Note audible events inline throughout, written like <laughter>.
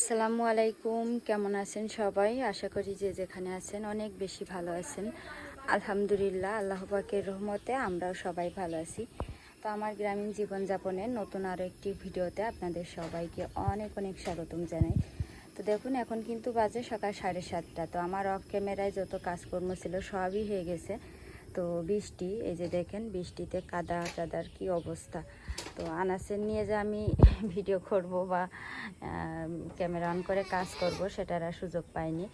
আসসালামু আলাইকুম। কেমন আছেন সবাই? আশা করি যে যেখানে আছেন অনেক বেশি ভালো আছেন। আলহামদুলিল্লাহ, আল্লাহ পাকের রহমতে আমরাও সবাই ভালো আছি। তো আমার গ্রামীণ জীবনযাপনের নতুন আরও একটি ভিডিওতে আপনাদের সবাইকে অনেক অনেক স্বাগতম জানাই। তো দেখুন, এখন কিন্তু বাজে সকাল সাড়ে সাতটা। তো আমার অফ ক্যামেরায় যত কাজকর্ম ছিল সবই হয়ে গেছে। তো বৃষ্টি, এই যে দেখেন বৃষ্টিতে কাদা টাদার কি অবস্থা। তো আনাসের নিয়ে যে আমি <laughs> ভিডিও করব বা ক্যামেরা অন করে কাজ করব সেটার আর সুযোগ পাইনি।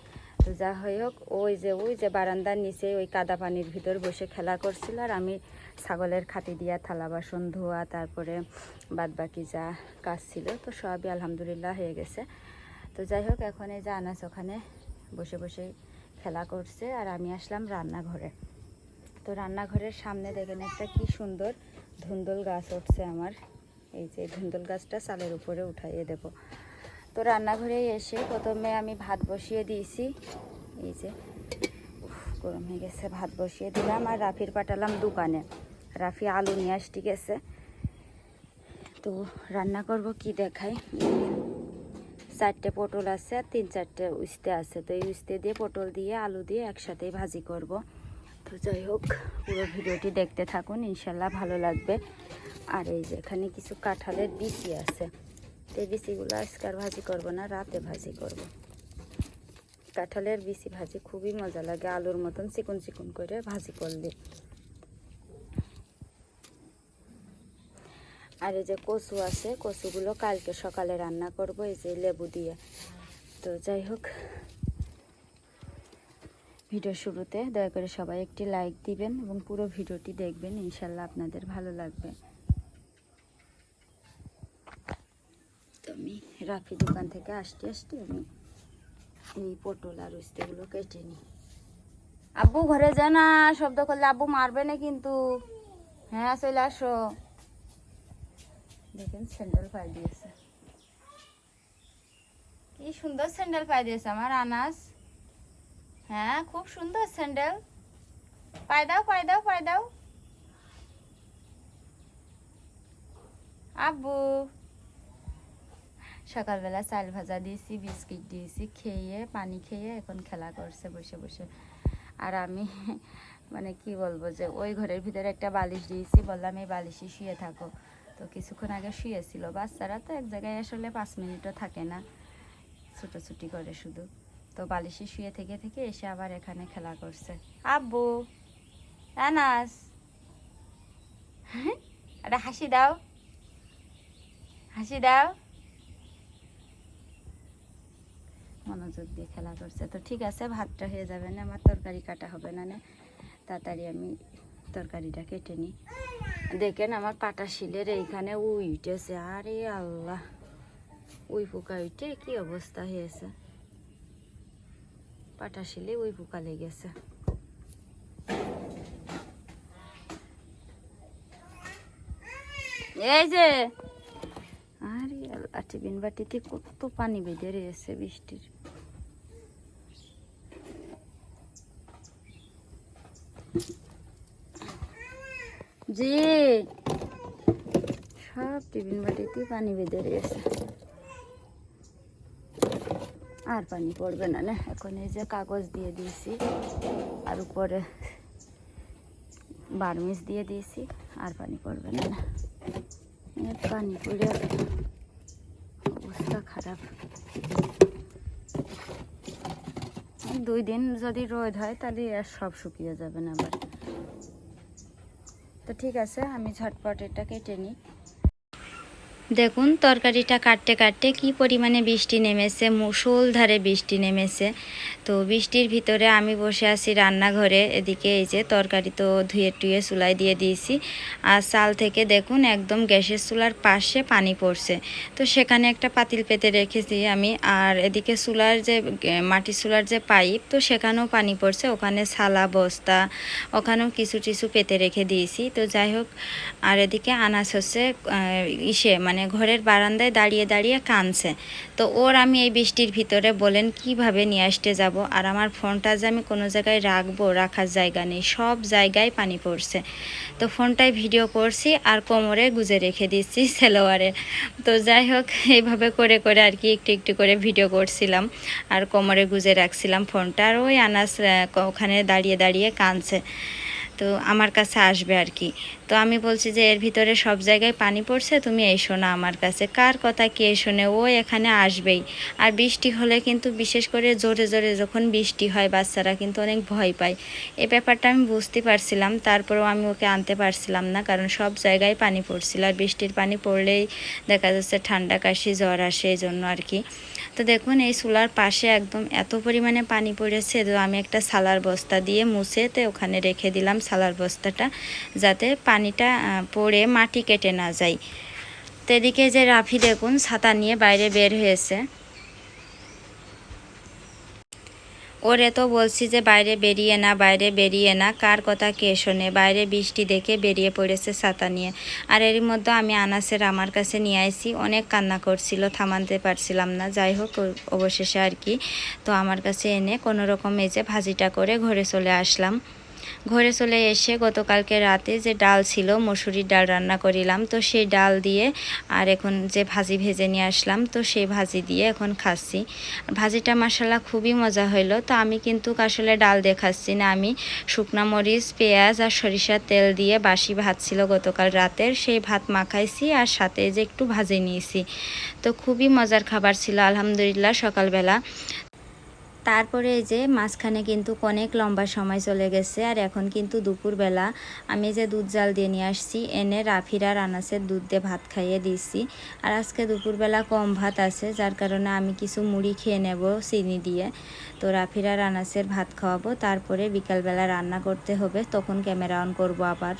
তো যা হই হোক, ওই যে ওই যে বারান্দার নিচে ওই কাদা পানির ভিতর বসে খেলা করছিল আর আমি ছাগলের খাতি দিয়া থালা, বাসন, ধোয়া, তারপরে বাদ বাকি যা কাজ ছিল, তো সবই আলহামদুলিল্লাহ হয়ে গেছে। তো যাই হোক, এখন এই যে আনাস ওখানে বসে বসে খেলা করছে আর আমি আসলাম রান্নাঘরে। তো রান্নাঘরের সামনে দেখেন একটা কি সুন্দর ধুন্দল গাছ উঠছে আমার। এই যে ধুন্দল গাছটা চালের উপরে উঠাইয়ে দেব তো রান্নাঘরে এসে প্রথমে আমি ভাত বসিয়ে দিয়েছি। এই যে গরম হয়ে গেছে, ভাত বসিয়ে দিলাম আর রাফির পাঠালাম দোকানে। রাফি আলু নিয়ে আসতে গেছে। তো রান্না করব কি দেখাই? চারটে পটল আছে আর তিন চারটে উস্তে আছে। তো এই উস্তে দিয়ে পটল দিয়ে আলু দিয়ে একসাথেই ভাজি করব। তো যাই হোক, পুরো ভিডিওটি দেখতে থাকুন, ইনশাল্লাহ ভালো লাগবে। আর এই যে এখানে কিছু কাঁঠালের বিচি আছে। এই বিচিগুলো আজকার ভাজি করব না, রাতে ভাজি করব। কাঁঠালের বিচি ভাজি খুবই মজা লাগে, আলুর মতন চিকন চিকন করে ভাজি করলে। আর এই যে কচু আছে, কচুগুলো কালকে সকালে রান্না করব, এই যে লেবু দিয়ে। তো যাই হোক ভিডিও শুরুতে দয়া করে সবাই একটি লাইক দিবেন এবং পুরো ভিডিওটি দেখবেন ইনশাল্লাহ আপনাদের ভালো লাগবে। তো আমি রাফি দোকান থেকে আসতে আসতে আমি এই পটল আর উস্তেগুলো কেটে নিই। আব্বু ঘরে যা না, শব্দ করলে আব্বু মারবে না কিন্তু। হ্যাঁ চলে আসো। দেখেন স্যান্ডেল পাই দিয়েছে। কি সুন্দর স্যান্ডেল পাই দিয়েছে, আমার আনাস। হ্যাঁ খুব সুন্দর স্যান্ডেল। পাই দাও পাই দাও পাই দাও। আব্বু। সকালবেলা চাল ভাজা দিয়েছি, বিস্কিট দিয়েছি, খেয়ে, পানি খেয়ে এখন খেলা করছে, বসে বসে। আর আমি মানে কি বলব যে, ওই ঘরের ভিতরে একটা বালিশ দিয়েছি, বললাম এই বালিশে শুয়ে থাকো। তো কিছুক্ষণ আগে শুয়েছিল, বাচ্চারা তো এক জায়গায় আসলে পাঁচ মিনিটও থাকে না, ছুটোছুটি করে শুধু। তো বালিশে শুয়ে থেকে থেকে এসে আবার এখানে খেলা করছে। আব্বু, আনাস। একটা হাসি দাও। হাসি দাও। মনোযোগ দিয়ে খেলা করছে। তো ঠিক আছে, ভাতটা হয়ে যাবে না, আমার তরকারি কাটা হবে না না। তাড়াতাড়ি আমি তরকারিটা কেটে নিই। দেখেন আমার পাটা শিলের এইখানে উই উঠেছে আরে আল্লাহ। উই পোকা উঠে কি অবস্থা হয়েছে? পাটা শিলে ওই পোকা লেগেছে এই যে, আরে আল্লাহ, টিফিন বাটিতে কত পানি বেঁধে রয়েছে বৃষ্টির। জি, সব টিফিন বাটিতে পানি বেঁধে রয়েছে। আর পানি পড়বে না না? এখন এই যে কাগজ দিয়ে দিয়েছি, আর উপরে বার্মিস দিয়ে দিয়েছি, আর পানি পড়বে না না? পানি পড়ে অবস্থা খারাপ। দুই দিন যদি রোদ হয়, তাহলে আর সব শুকিয়ে যাবে না আবার। তো ঠিক আছে, আমি ঝটপট এটা কেটে নিই। দেখুন, তরকারিটা কাটতে কাটতে কি পরিমাণে বৃষ্টি নেমেছে মুসলধারে বৃষ্টি নেমেছে। তো বৃষ্টির ভিতরে আমি বসে আছি রান্নাঘরে, এদিকে এই যে তরকারি তো ধুয়ে টুয়ে চুলাই দিয়ে দিয়েছি। আর চাল থেকে দেখুন, একদম গ্যাসের চুলার পাশে পানি পড়ছে। তো সেখানে একটা পাতিল পেতে রেখেছি আমি। আর এদিকে চুলার যে মাটি চুলার যে পাইপ, তো সেখানেও পানি পড়ছে। ওখানে ছালা বস্তা, ওখানেও কিছু টিছু পেতে রেখে দিয়েছি। তো যাই হোক, আর এদিকে আনাজ হচ্ছে ইসে মানে ঘরের বারান্দায় দাঁড়িয়ে দাঁড়িয়ে কাঁদছে। তো ওর আমি এই বৃষ্টির ভিতরে বলেন, কীভাবে নিয়ে আসতে যাব? আর আমার ফোনটা যে আমি কোনো জায়গায় রাখব, রাখার জায়গা নেই। সব জায়গায় পানি পড়ছে। তো ফোনটায় ভিডিও করছি আর কোমরে গুজে রেখে দিচ্ছি <laughs> সেলোয়ারে তো যাই হোক, এইভাবে করে করে আর কি একটু একটু করে ভিডিও করছিলাম আর কোমরে গুজে রাখছিলাম ফোনটা। আর ওই আনাস ওখানে দাঁড়িয়ে দাঁড়িয়ে কাঁদছে। তো আমার কাছে আসবে আর কি। তো আমি বলছি যে, এর ভিতরে সব জায়গায় পানি পড়ছে, তুমি এসো না আমার কাছে। কার কথা কে শোনে, ও এখানে আসবেই। আর বৃষ্টি হলে কিন্তু বিশেষ করে জোরে জোরে যখন বৃষ্টি হয়, বাচ্চারা কিন্তু অনেক ভয় পায়। এই ব্যাপারটা আমি বুঝতে পারছিলাম, তারপরেও আমি ওকে আনতে পারছিলাম না, কারণ সব জায়গায় পানি পড়ছিল। আর বৃষ্টির পানি পড়লেই দেখা যাচ্ছে ঠান্ডা কাশি, জ্বর আসে এই জন্য আর কি। তো দেখুন, এই চুলার পাশে একদম এত পরিমাণে পানি পড়েছে, তো আমি একটা সালার বস্তা দিয়ে মুছে তো ওখানে রেখে দিলাম সালার বস্তাটা, যাতে পানিটা পড়ে মাটি কেটে না যায়। তো এদিকে যে রাফি দেখুন, ছাতা নিয়ে বাইরে বের হয়েছে। ওরে তো বলছি যে বাইরে বেরিয়ে না, বাইরে বেরিয়ে না, কার কথা কে শোনে? বাইরে বৃষ্টি দেখে বেরিয়ে পড়েছে ছাতা নিয়ে। আর এর মধ্যে আমি আনাসের আমার কাছে নিয়ে আইছি। অনেক কান্না করছিল থামাতে পারছিলাম না। যাই হোক অবশেষে আর কি। তো আমার কাছে এনে কোনো রকম এই যে ভাজিটা করে ঘরে চলে আসলাম। ঘরে চলে এসে গতকালকে রাতে যে ডাল ছিল, মসুরির ডাল রান্না করিলাম। তো সেই ডাল দিয়ে আর এখন যে ভাজি ভেজে নিয়ে আসলাম, তো সেই ভাজি দিয়ে এখন খাচ্ছি। ভাজিটা মশালা খুবই মজা হইল। তো আমি কিন্তু আসলে ডাল দিয়ে খাচ্ছি না। আমি শুকনা মরিচ, পেঁয়াজ আর সরিষার তেল দিয়ে বাসি ভাত ছিল গতকাল রাতের। সেই ভাত মাখাইছি আর সাথে যে একটু ভাজি নিয়েছি। তো খুবই মজার খাবার ছিল, আলহামদুলিল্লাহ সকালবেলা। তারপরে এই যে মাঝখানে কিন্তু অনেক লম্বা সময় চলে গেছে, আর এখন কিন্তু দুপুরবেলা আমি যে দুধ জাল দিয়ে নিয়ে আসছি, এনে রাফিরা রানাসের দুধ দিয়ে ভাত খাইয়ে দিয়েছি। আর আজকে দুপুরবেলা কম ভাত আছে, যার কারণে আমি কিছু মুড়ি খেয়ে নেব চিনি দিয়ে। তো রাফিরা রানাসের ভাত খাওয়াবো, তারপরে বিকালবেলা রান্না করতে হবে, তখন ক্যামেরা অন করব আবার।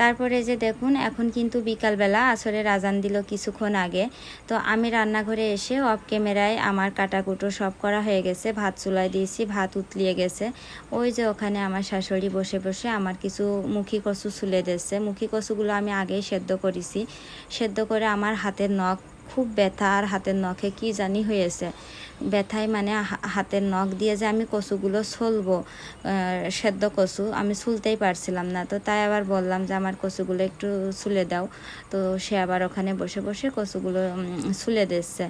তারপরে যে দেখুন, এখন কিন্তু বিকালবেলা আসরে রাজান দিল কিছুক্ষণ আগে। তো আমি রান্নাঘরে এসে অফ ক্যামেরায় আমার কাটাকুটো সব করা হয়ে গেছে। ভাত চুলাই দিয়েছি, ভাত উতলিয়ে গেছে। ওই যে ওখানে আমার শাশুড়ি বসে বসে আমার কিছু মুখী কচু চুলে দিয়েছে। মুখী কচুগুলো আমি আগেই সেদ্ধ করেছি। সেদ্ধ করে আমার হাতের নখ খুব ব্যথা আর হাতের নখে কি জানি হয়েছে ব্যথায় মানে হাতের নখ দিয়ে যে আমি কচুগুলো ছলবো সেদ্ধ কচু, আমি ছুলতেই পারছিলাম না। তো তাই আবার বললাম যে আমার কচুগুলো একটু ছুলে দাও। তো সে আবার ওখানে বসে বসে কচুগুলো ছুলে দিচ্ছে।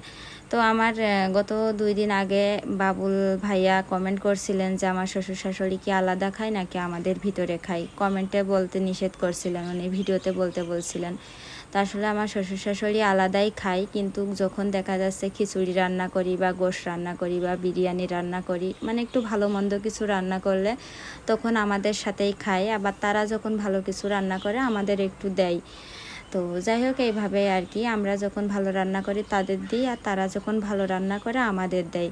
তো আমার গত দুই দিন আগে বাবুল ভাইয়া কমেন্ট করছিলেন যে আমার শ্বশুর শাশুড়ি কি আলাদা খায় নাকি আমাদের ভিতরে খাই কমেন্টে বলতে নিষেধ করছিলেন, উনি ভিডিওতে বলতে বলছিলেন। তা আসলে আমার শ্বশুর শাশুড়ি আলাদাই খাই কিন্তু যখন দেখা যাচ্ছে খিচুড়ি রান্না করি বা গোশ রান্না করি বা বিরিয়ানি রান্না করি মানে একটু ভালো মন্দ কিছু রান্না করলে তখন আমাদের সাথেই খায়। আবার তারা যখন ভালো কিছু রান্না করে, আমাদের একটু দেয়। তো যাই হোক, এইভাবে আর কি। আমরা যখন ভালো রান্না করি, তাদের দিই। আর তারা যখন ভালো রান্না করে, আমাদের দেয়।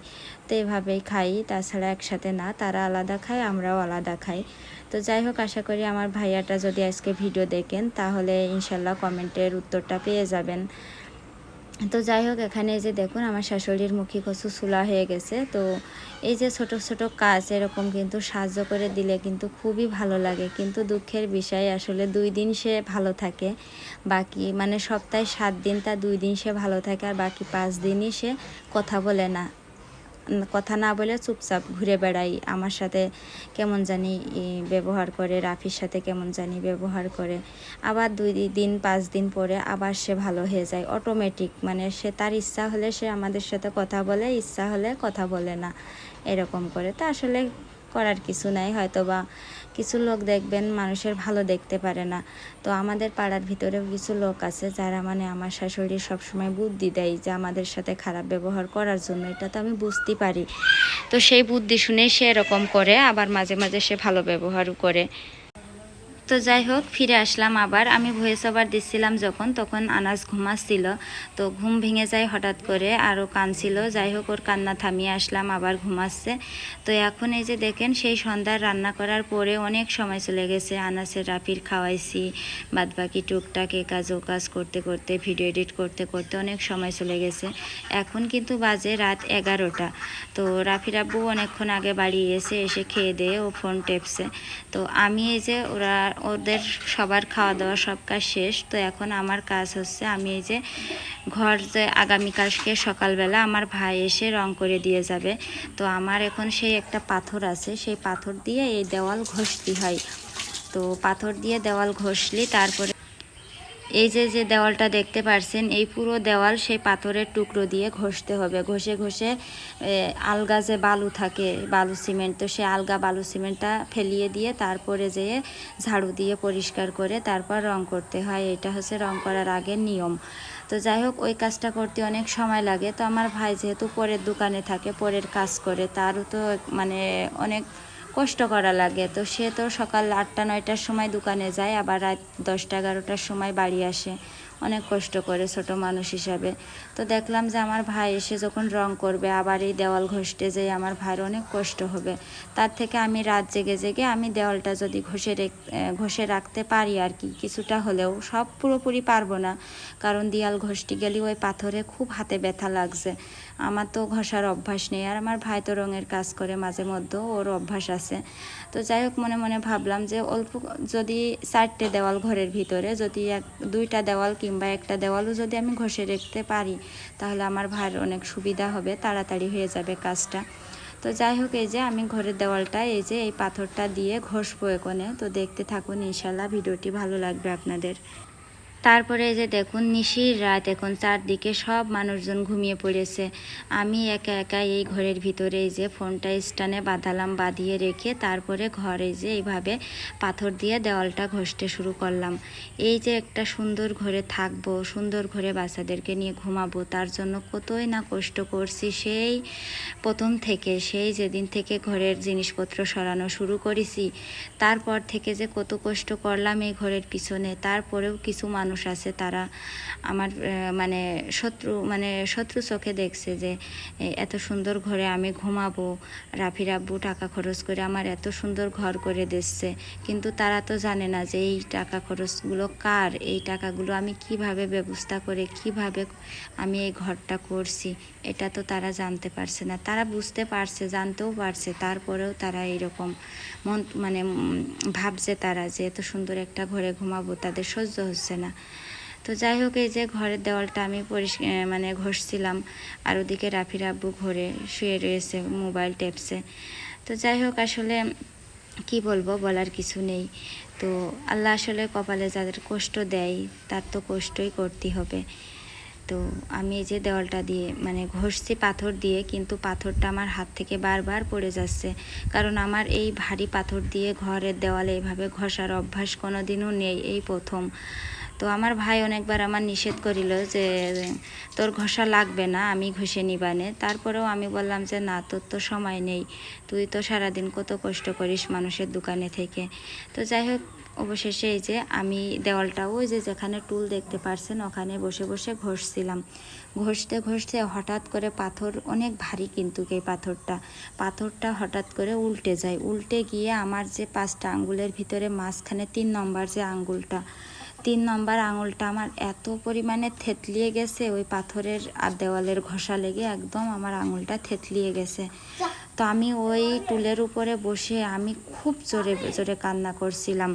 তো এইভাবেই খাই। তাছাড়া একসাথে না, তারা আলাদা খায়, আমরাও আলাদা খাই। তো যাই হোক, আশা করি আমার ভাইয়াটা যদি আজকে ভিডিও দেখেন, তাহলে ইনশাল্লাহ কমেন্টের উত্তরটা পেয়ে যাবেন। তো যাই হোক, এখানে যে দেখুন, আমার শাশুড়ির মুখী কচু চুলা হয়ে গেছে। তো এই যে ছোট ছোট কাজ এরকম কিন্তু সাহায্য করে দিলে কিন্তু খুবই ভালো লাগে। কিন্তু দুঃখের বিষয়, আসলে দুই দিন সে ভালো থাকে। বাকি মানে সপ্তাহে সাত দিন, তা দুই দিন সে ভালো থাকে, আর বাকি পাঁচ দিনই সে কথা বলে না। কথা না বলে চুপচাপ ঘুরে বেড়াই। আমার সাথে কেমন জানি ব্যবহার করে, রাফির সাথে কেমন জানি ব্যবহার করে। আবার দুই দিন, পাঁচ দিন পরে আবার সে ভালো হয়ে যায় অটোমেটিক মানে সে তার ইচ্ছা হলে সে আমাদের সাথে কথা বলে, ইচ্ছা হলে কথা বলে না, এরকম করে। তা আসলে করার কিছু নাই হয়তো বা কিছু লোক দেখবেন মানুষের ভালো দেখতে পারে না। তো আমাদের পাড়ার ভিতরেও কিছু লোক আছে যারা মানে আমার শাশুড়ি সবসময় বুদ্ধি দেয় যে আমাদের সাথে খারাপ ব্যবহার করার জন্য। এটা তো আমি বুঝতে পারি। তো সেই বুদ্ধি শুনে সে এরকম করে, আবার মাঝে মাঝে সে ভালো ব্যবহারও করে। তো যাই হোক, ফিরে আসলাম আবার। আমি ভয়েস ওভার দিচ্ছিলাম যখন, তখন আনাজ ঘুমাচ্ছিল। তো ঘুম ভেঙে যায় হঠাৎ করে, আরও কানছিল। যাই হোক, ওর কান্না থামিয়ে আসলাম, আবার ঘুমাচ্ছে। তো এখন এই যে দেখেন, সেই সন্ধ্যার রান্না করার পরে অনেক সময় চলে গেছে। আনাসের রাফির খাওয়াইছি বাদ বাকি টুকটাক এ কাজ, ও কাজ করতে করতে ভিডিও এডিট করতে করতে অনেক সময় চলে গেছে। এখন কিন্তু বাজে রাত এগারোটা। তো রাফির আব্বু অনেকক্ষণ আগে বাড়ি এসে এসে খেয়ে দিয়ে ও ফোন টেপছে। তো আমি এই যে ওরা ওদের সবার খাওয়া দাওয়া সব কাজ শেষ। তো এখন আমার কাজ হচ্ছে আমি এই যে ঘর যে আগামীকালকে সকালবেলা আমার ভাই এসে রং করে দিয়ে যাবে। তো আমার এখন সেই একটা পাথর আছে, সেই পাথর দিয়ে এই দেওয়াল ঘষতি হয়। তো পাথর দিয়ে দেওয়াল ঘষলি তারপরে এই যে যে দেওয়ালটা দেখতে পারছেন, এই পুরো দেওয়াল সেই পাথরের টুকরো দিয়ে ঘষতে হবে। ঘষে ঘষে আলগা যে বালু থাকে, বালু সিমেন্ট, তো সে আলগা বালু সিমেন্টটা ফেলিয়ে দিয়ে তারপরে যেয়ে ঝাড়ু দিয়ে পরিষ্কার করে তারপর রং করতে হয়। এটা হচ্ছে রং করার আগের নিয়ম। তো যাই হোক, ওই কাজটা করতে অনেক সময় লাগে। তো আমার ভাই যেহেতু পরের দোকানে থাকে, পরের কাজ করে, তারও তো মানে অনেক কষ্ট করা লাগে। তো সে তো সকাল আটটা, নয়টার সময় দোকানে যায়, আবার রাত দশটা, এগারোটার সময় বাড়ি আসে। অনেক কষ্ট করে ছোট মানুষ হিসাবে। তো দেখলাম যে আমার ভাই এসে যখন রং করবে, আবার এই দেওয়াল ঘষতে যেয়ে আমার ভাইয়ের অনেক কষ্ট হবে। তার থেকে আমি রাত জেগে জেগে আমি দেওয়ালটা যদি ঘষে ঘষে রাখতে পারি আর কি, কিছুটা হলেও সব পুরোপুরি পারব না। কারণ দেয়াল ঘষতে গেলে ওই পাথরে খুব হাতে ব্যথা লাগছে। আমার তো ঘষার অভ্যাস নেই, আর আমার ভাই তো রঙের কাজ করে মাঝে মধ্যে, ওর অভ্যাস আছে। তো যাই হোক, মনে মনে ভাবলাম যে অল্প যদি চারটে দেওয়াল ঘরের ভিতরে, যদি এক, দুইটা দেওয়াল কিংবা একটা দেওয়ালও যদি আমি ঘষে রাখতে পারি, তাহলে আমার ভাইয়ের অনেক সুবিধা হবে, তাড়াতাড়ি হয়ে যাবে কাজটা। তো যাই হোক, এই যে আমি ঘরের দেওয়ালটা, এই যে এই পাথরটা দিয়ে ঘষবো এখানে। তো দেখতে থাকুন, ইনশাল্লাহ ভিডিওটি ভালো লাগবে আপনাদের। তারপরে যে দেখুন, নিশির রাত এখন চারদিকে সব মানুষজন ঘুমিয়ে পড়েছে। আমি একা একা এই ঘরের ভিতরে যে ফোনটা স্টানে বাঁধালাম, বাঁধিয়ে রেখে তারপরে ঘরে যে এইভাবে পাথর দিয়ে দেওয়ালটা ঘষতে শুরু করলাম। এই যে একটা সুন্দর ঘরে থাকব, সুন্দর ঘরে বাচ্চাদেরকে নিয়ে ঘুমাবো, তার জন্য কতই না কষ্ট করছি। সেই প্রথম থেকে, সেই যেদিন থেকে ঘরের জিনিসপত্র সরানো শুরু করেছি, তারপর থেকে যে কত কষ্ট করলাম এই ঘরের পিছনে। তারপরেও কিছু মানুষ আছে, তারা আমার মানে শত্রু মানে শত্রু চোখে দেখছে যে এত সুন্দর ঘরে আমি ঘুমাবো রাফির আব্বু টাকা খরচ করে আমার এত সুন্দর ঘর করে দিচ্ছে। কিন্তু তারা তো জানে না যে এই টাকা খরচগুলো কার, এই টাকাগুলো আমি কীভাবে ব্যবস্থা করে, কীভাবে আমি এই ঘরটা করছি, এটা তো তারা জানতে পারছে না। তারা বুঝতে পারছে, জানতেও পারছে, তারপরেও তারা এরকম মন মানে ভাবছে তারা যে এত সুন্দর একটা ঘরে ঘুমাবো, তাদের সহ্য হচ্ছে না। তো যাই হোক, এই যে ঘরের দেওয়ালটা আমি পরিষ্কার মানে ঘষছিলাম। আর ওদিকে রাফির আব্বু ঘরে শুয়ে রয়েছে মোবাইল টেপসে। তো যাই হোক, আসলে কি বলব, বলার কিছু নেই। তো আল্লাহ আসলে কপালে যাদের কষ্ট দেয়, তার তো কষ্টই করতে হবে। তো আমি এই যে দেওয়ালটা দিয়ে মানে ঘষছি পাথর দিয়ে, কিন্তু পাথরটা আমার হাত থেকে বারবার পড়ে যাচ্ছে। কারণ আমার এই ভারী পাথর দিয়ে ঘরের দেওয়ালে এভাবে ঘষার অভ্যাস কোনো দিনও নেই, এই প্রথম। তো আমার ভাই অনেকবার আমার নিষেধ করিল যে, তোর ঘষা লাগবে না, আমি ঘষে নিবানে। তারপরেও আমি বললাম যে, না, তোর তো সময় নেই। তুই তো সারাদিন কত কষ্ট করিস মানুষের দোকানে থেকে। তো যাই হোক, অবশেষে এই যে আমি দেওয়ালটা, ওই যে যেখানে টুল দেখতে পারছেন, ওখানে বসে বসে ঘষছিলাম। ঘষতে ঘষতে হঠাৎ করে পাথর, অনেক ভারী কিন্তু এই পাথরটা। পাথরটা হঠাৎ করে উল্টে যায়। উল্টে গিয়ে আমার যে পাঁচটা আঙ্গুলের ভিতরে মাঝখানে তিন নম্বর যে আঙ্গুলটা তিন নম্বর আঙুলটা আমার এত পরিমাণে থেতলিয়ে গেছে, ওই পাথরের আর দেওয়ালের ঘষা লেগে একদম আমার আঙুলটা থেতলিয়ে গেছে। তো আমি ওই টুলের উপরে বসে আমি খুব জোরে জোরে কান্না করছিলাম।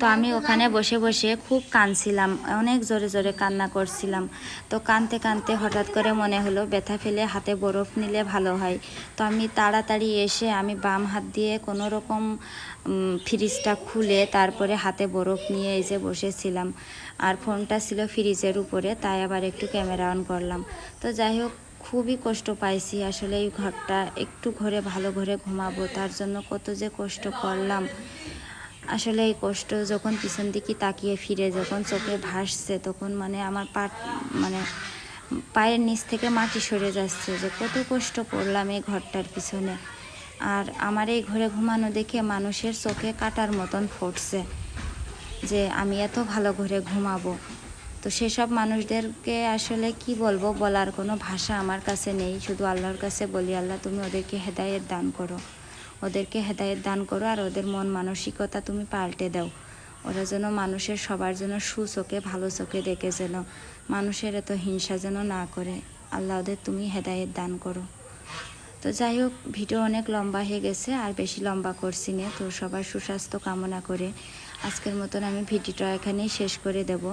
তো আমি ওখানে বসে বসে খুব কাঁদছিলাম, অনেক জোরে জোরে কান্না করছিলাম। তো কাঁদতে কাঁদতে হঠাৎ করে মনে হলো, ব্যথা ফেলে হাতে বরফ নিলে ভালো হয়। তো আমি তাড়াতাড়ি এসে আমি বাম হাত দিয়ে কোনো রকম ফ্রিজটা খুলে তারপরে হাতে বরফ নিয়ে যে বসেছিলাম। আর ফোনটা ছিল ফ্রিজের উপরে, তাই আবার একটু ক্যামেরা অন করলাম। তো যাই হোক, খুবই কষ্ট পাইছি আসলে এই ঘরটা, একটু ঘরে ভালো ঘরে ঘুমাবো, তার জন্য কত যে কষ্ট করলাম। আসলে এই কষ্ট যখন পিছন দিকে তাকিয়ে ফিরে, যখন চোখে ভাসছে, তখন মানে আমার পা মানে পায়ের নিচ থেকে মাটি সরে যাচ্ছে যে কত কষ্ট করলাম এই ঘরটার পিছনে। আর আমার এই ঘরে ঘুমানো দেখে মানুষের চোখে কাটার মতন ফুটছে যে আমি এত ভালো ঘরে ঘুমাবো। তো সেসব মানুষদেরকে আসলে কি বলব বলার কোনো ভাষা আমার কাছে নেই। শুধু আল্লাহর কাছে বলি, আল্লাহ তুমি ওদেরকে হেদায়েত দান করো। ওদেরকে হেদায়ত দান করো আর ওদের মন মানসিকতা তুমি পাল্টে দাও। ওরা যেন মানুষের সবার জন্য সুচোখে, ভালো চোখে দেখে যেন, মানুষের এত হিংসা যেন না করে। আল্লাহ ওদের তুমি হেদায়ত দান করো। তো যাই হোক, ভিডিও অনেক লম্বা হয়ে গেছে, আর বেশি লম্বা করছি না। তো সবার সুস্বাস্থ্য কামনা করে আজকের মতন আমি ভিডিওটা এখানেই শেষ করে দেব।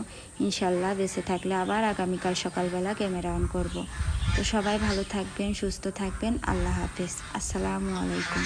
ইনশাল্লাহ বেঁচে থাকলে আবার আগামীকাল সকালবেলা ক্যামেরা অন করব। তো সবাই ভালো থাকবেন, সুস্থ থাকবেন। আল্লাহ হাফিজ। আসসালামু আলাইকুম।